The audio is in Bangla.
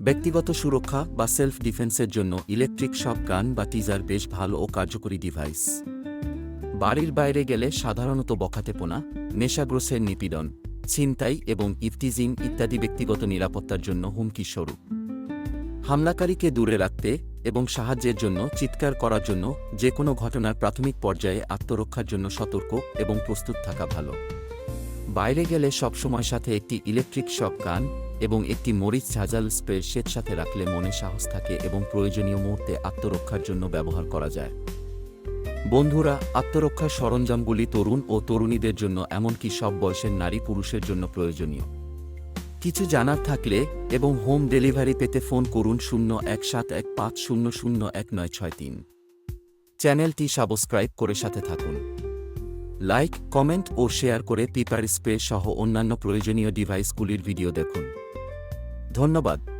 ব্যক্তিগত সুরক্ষা বা সেলফ ডিফেন্সের জন্য ইলেকট্রিক শক গান বা টিজার বেশ ভালো ও কার্যকরী ডিভাইস বাড়ির বাইরে গেলে সাধারণত বখাটেপোনা, নেশাগ্রস্তের নিপীড়ন, ছিনতাই এবং ইফটিজিং ইত্যাদি ব্যক্তিগত নিরাপত্তার জন্য হুমকি স্বরূপ। হামলাকারীকে দূরে রাখতে এবং সাহায্যের জন্য চিৎকার করার জন্য যে কোনো ঘটনার প্রাথমিক পর্যায়ে আত্মরক্ষার জন্য সতর্ক এবং প্রস্তুত থাকা ভালো। বাইরে গেলে সবসময় সাথে একটি ইলেকট্রিক শক গান এবং একটি মরিচ ঝাঁঝাল স্প্রে সাথে রাখলে মনে সাহস থাকে এবং প্রয়োজনীয় মুহূর্তে আত্মরক্ষার জন্য ব্যবহার করা যায়। বন্ধুরা, আত্মরক্ষার সরঞ্জামগুলি তরুণ ও তরুণীদের জন্য এমনকি সব বয়সের নারী পুরুষের জন্য প্রয়োজনীয়। কিছু জানার থাকলে এবং হোম ডেলিভারি পেতে ফোন করুন শূন্য এক সাত এক পাঁচ শূন্য শূন্য এক নয় ছয় তিন। চ্যানেলটি সাবস্ক্রাইব করে সাথে থাকুন। লাইক, কমেন্ট ও শেয়ার করে পিপার স্প্রে সহ অন্যান্য প্রয়োজনীয় ডিভাইসগুলির ভিডিও দেখুন। ধন্যবাদ।